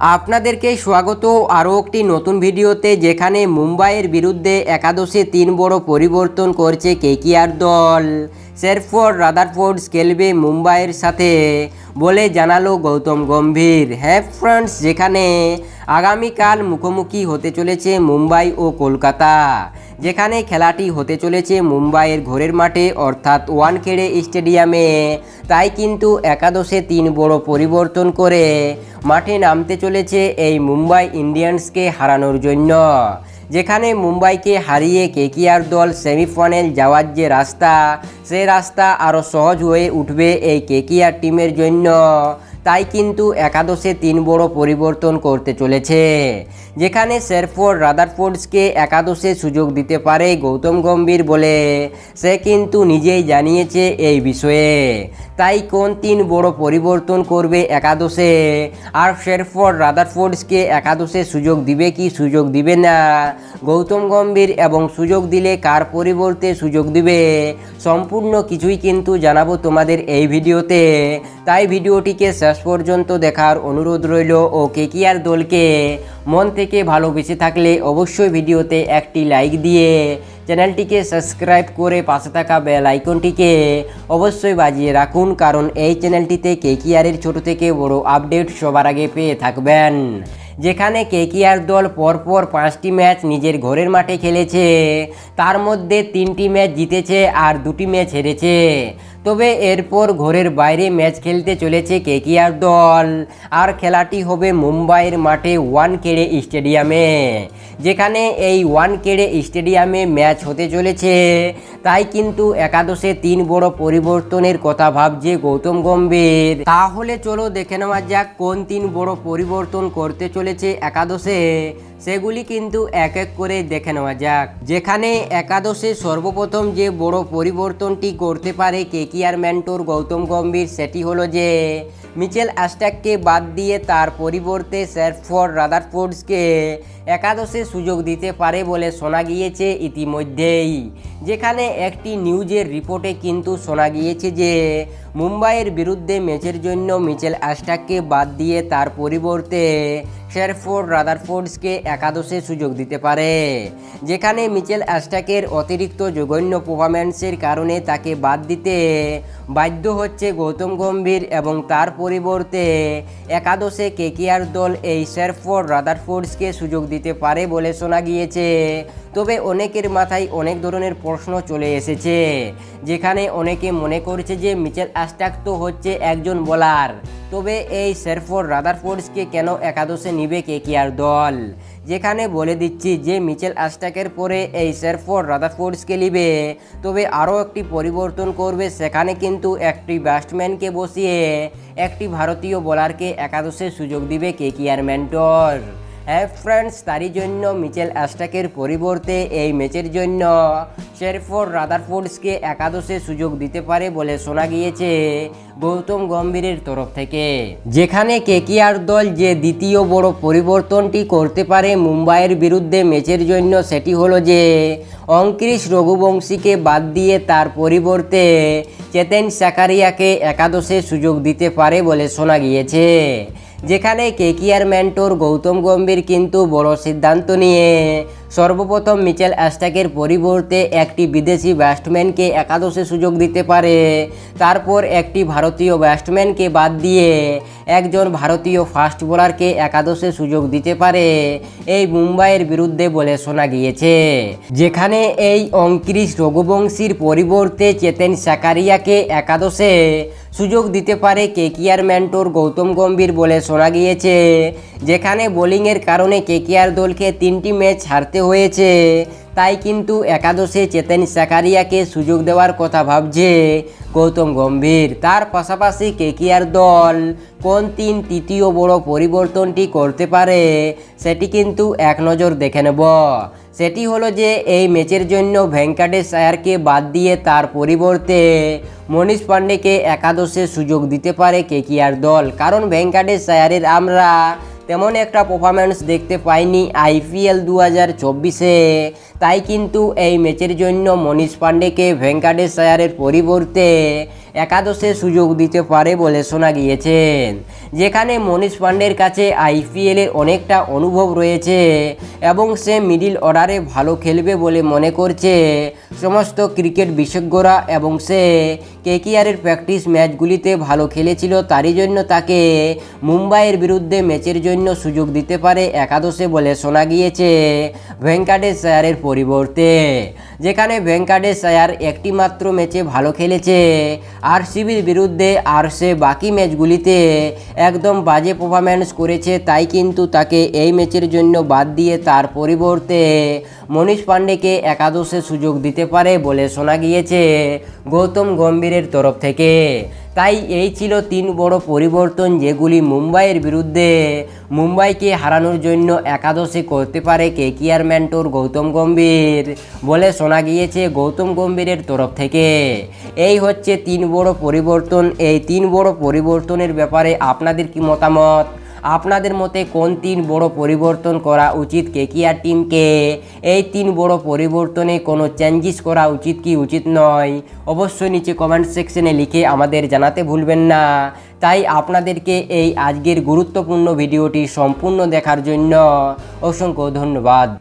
আপনাদেরকে স্বাগত আরও একটি নতুন ভিডিওতে যেখানে মুম্বাইয়ের বিরুদ্ধে একাদশে তিন বড় পরিবর্তন করছে কেকিআর দল? শেরফোর্ড রাদারফোর্ডস খেলবে মুম্বাইয়ের সাথে। বলে জানালো গৌতম গম্ভীর। হ্যাঁ ফ্রেন্ডস, যেখানে আগামীকাল মুখোমুখি হতে চলেছে মুম্বাই ও কলকাতা। যেখানে খেলাটি হতে চলেছে মুম্বাইয়ের ঘোরের মাঠে, অর্থাৎ ওয়ানখেড়ে স্টেডিয়ামে। তাই কিন্তু একাদশে তিন বড় পরিবর্তন করে মাঠে নামতে চলেছে এই মুম্বাই ইন্ডিয়ান্সকে হারানোর জন্য। যেখানে মুম্বাইকে হারিয়ে কেকিআর দল সেমিফাইনাল যাওয়ার যে রাস্তা, সে রাস্তা আরও সহজ হয়ে উঠবে এই কেকিআর টিমের জন্য। তাই কিন্তু একাদশে তিন বড় পরিবর্তন করতে চলেছে। যেখানে শেরফোর্ড রাদারফোর্ডসকে একাদশে সুযোগ দিতে পারে গৌতম গম্ভীর বলে। সে কিন্তু নিজেই জানিয়েছে এই বিষয়ে। তাই কোন তিন বড় পরিবর্তন করবে একাদশে? আর শেরফোর্ড রাদারফোর্ডসকে একাদশে সুযোগ দিবে কি সুযোগ দিবে না? গৌতম গম্ভীর এবং সুযোগ দিলে কার পরিবর্তে সুযোগ দিবে? সম্পূর্ণ কিছুই কিন্তু জানাব তোমাদের এই ভিডিওতে। তাই ভিডিওটিকে শেষ পর্যন্ত দেখার অনুরোধ রইল। ও কেকিআর দলকে? মন থেকে ভালোবেসে থাকলে অবশ্যই ভিডিওতে একটি লাইক দিয়ে চ্যানেলটিকে সাবস্ক্রাইব করে পাশে থাকা বেল আইকনটিকে অবশ্যই বাজিয়ে রাখুন, কারণ এই চ্যানেলটিতে কেকিআরের ছোট থেকে বড় আপডেট সবার আগে পেয়ে থাকবেন। যেখানে কেকিআর দল পরপর পাঁচটি ম্যাচ নিজের ঘরের মাঠে খেলেছে। তার মধ্যে তিনটি ম্যাচ জিতেছে আর দুটি ম্যাচ হেরেছে। তবে এরপর ঘরের বাইরে ম্যাচ খেলতে চলেছে কেকিআর দল। আর খেলাটি হবে মুম্বাইয়ের মাঠে ওয়ানকেড়ে স্টেডিয়ামে, যেখানে এই ওয়ানকেড়ে স্টেডিয়ামে ম্যাচ হতে চলেছে। তাই কিন্তু একাদশে তিন বড় পরিবর্তনের কথা ভাবছে গৌতম গম্ভীর। তাহলে চলো দেখে নেওয়া যাক কোন তিন বড় পরিবর্তন করতে চলেছে একাদশে। সেগুলি কিন্তু এক এক করে দেখে নেওয়া যাক। যেখানে একাদশে সর্বপ্রথম যে বড় পরিবর্তনটি করতে পারে কেকিআর মেন্টর গৌতম গম্ভীর, সেটি হলো যে মিচেল অ্যাস্ট্যাককে বাদ দিয়ে তার পরিবর্তে স্যারফোর্ড রাদারফোর্ডসকে একাদশে সুযোগ দিতে পারে বলে শোনা গিয়েছে ইতিমধ্যেই। যেখানে একটি নিউজের রিপোর্টে কিন্তু শোনা গিয়েছে যে মুম্বাইয়ের বিরুদ্ধে ম্যাচের জন্য মিচেল অ্যাস্ট্যাককে বাদ দিয়ে তার পরিবর্তে শেরফোর্ড রাদারফোর্ডসকে একাদশে সুযোগ দিতে পারে। যেখানে মিচেল অ্যাস্ট্যাকের অতিরিক্ত জঘন্য পারফরম্যান্সের কারণে তাকে বাদ দিতে বাধ্য হচ্ছে গৌতম গম্ভীর এবং তার পরিবর্তে একাদশে কেকিআর দল এই শেরফোর্ড রাদারফোর্ডসকে সুযোগ দিতে পারে বলে শোনা গিয়েছে। তবে অনেকের মাথায় অনেক ধরনের প্রশ্ন চলে এসেছে, যেখানে অনেকে মনে করছে যে মিচেল অ্যাস্ট্যাক তো হচ্ছে একজন বোলার। তবে এই শেরফোর্ড রাদারফোর্ডসকে কেন একাদশে নিবে কেকিআর দল? যেখানে বলে দিচ্ছি যে মিচেল অ্যাস্ট্যাকের পরে এই শেরফোর্ড রাদারফোর্ডসকে নিবে। তবে আরও একটি পরিবর্তন করবে সেখানে কিন্তু একটি ব্যাটসম্যানকে বসিয়ে একটি ভারতীয় বোলারকে একাদশে সুযোগ দিবে কে কেকিআর ম্যান্টর। হ্যাঁ ফ্রেন্ডস তারই জন্য মিচেল অ্যাস্টাকের পরিবর্তে এই ম্যাচের জন্য শেরফোর্ড রাদারফোর্ডসকে একাদশে সুযোগ দিতে পারে বলে শোনা গিয়েছে গৌতম গম্ভীরের তরফ থেকে। যেখানে কেকিআর দল যে দ্বিতীয় বড় পরিবর্তনটি করতে পারে মুম্বাইয়ের বিরুদ্ধে ম্যাচের জন্য সেটি হলো যে অঙ্কৃশ রঘুবংশীকে বাদ দিয়ে তার পরিবর্তে চেতেন সাকারিয়াকে একাদশে সুযোগ দিতে পারে বলে শোনা গিয়েছে। যেখানে কেকিআর ম্যান্টোর গৌতম গম্ভীর কিন্তু বড় সিদ্ধান্ত নিয়ে। সর্বপ্রথম মিচেল অ্যাস্টাকের পরিবর্তে একটি বিদেশি ব্যাটসম্যানকে একাদশে সুযোগ দিতে পারে। তারপর একটি ভারতীয় ব্যাটসম্যানকে বাদ দিয়ে একজন ভারতীয় ফাস্ট বোলারকে একাদশে সুযোগ দিতে পারে। এই মুম্বাইয়ের বিরুদ্ধে বলে শোনা গিয়েছে। যেখানে এই অঙ্কৃশ রঘুবংশীর পরিবর্তে চেতেন সাকারিয়াকে একাদশে সুযোগ দিতে পারে কেকিআর ম্যান্টোর গৌতম গম্ভীর বলে শোনা গিয়েছে, যেখানে বোলিংয়ের কারণে কেকিআর দলকে তিনটি ম্যাচ হারতে হয়েছে। তাই কিন্তু একাদশে চেতেন সাকারিয়াকে সুযোগ দেওয়ার কথা ভাবছে গৌতম গম্ভীর। তার পাশাপাশি কেকিআর দল কোন তিন তৃতীয় বড় পরিবর্তনটি করতে পারে সেটি কিন্তু এক নজর দেখে নেব। সেটি হলো যে এই ম্যাচের জন্য ভেঙ্কাটেশ আয়ারকে বাদ দিয়ে তার পরিবর্তে মনীষ পান্ডেকে একাদশে সুযোগ দিতে পারে কেকিআর দল। কারণ ভেঙ্কাটেশ আয়ারের আমরা তেমন একটা পারফরম্যান্স দেখতে পাইনি আইপিএল দু হাজার চব্বিশে। তাই কিন্তু এই ম্যাচের জন্য মনীষ পাণ্ডেকে ভেঙ্কাটেশ আয়ারের পরিবর্তে একাদশে সুযোগ দিতে পারে বলে শোনা গিয়েছেন। যেখানে মনীষ পাণ্ডের কাছে আইপিএলের অনেকটা অনুভব রয়েছে এবং সে মিডিল অর্ডারে ভালো খেলবে বলে মনে করছে। সমস্ত ক্রিকেট বিশেষজ্ঞরা এবং সে কেকিআরের প্র্যাকটিস ম্যাচগুলিতে ভালো খেলেছিল, তারই জন্য তাকে মুম্বাইয়ের বিরুদ্ধে ম্যাচের জন্য সুযোগ দিতে পারে একাদশে বলে শোনা গিয়েছে ভেঙ্কাটেশ আয়ারের পরিবর্তে। যেখানে ভেঙ্কাটেশ আয়ার একটি মাত্র ম্যাচে ভালো খেলেছে আরসিবির বিরুদ্ধে আর সে বাকি ম্যাচগুলিতে একদম বাজে পারফরম্যান্স করেছে, তাই কিন্তু তাকে এই ম্যাচের জন্য বাদ দিয়ে তার পরিবর্তে মনীষ পাণ্ডেকে একাদশে সুযোগ দিতে পারে বলে শোনা গিয়েছে গৌতম গম্ভীরের তরফ থেকে। তাই এই ছিল তিন বড় পরিবর্তন যেগুলি মুম্বাইয়ের বিরুদ্ধে মুম্বাইকে হারানোর জন্য একাদশে করতে পারে কে কেকিআর ম্যান্টোর গৌতম গম্ভীর বলে শোনা গিয়েছে গৌতম গম্ভীরের তরফ থেকে। এই হচ্ছে তিন বড় পরিবর্তন। এই তিন বড় পরিবর্তনের ব্যাপারে আপনাদের কি মতামত? আপনাদের মতে কোন তিন বড় পরিবর্তন করা উচিত? কেকিআর টিমকে এই তিন বড় পরিবর্তনে কোনো চেঞ্জেস করা উচিত কি উচিত নয়? অবশ্যই নিচে কমেন্ট সেকশনে লিখে আমাদের জানাতে ভুলবেন না। তাই আপনাদেরকে এই আজকের গুরুত্বপূর্ণ ভিডিওটি সম্পূর্ণ দেখার জন্য অসংখ্য ধন্যবাদ।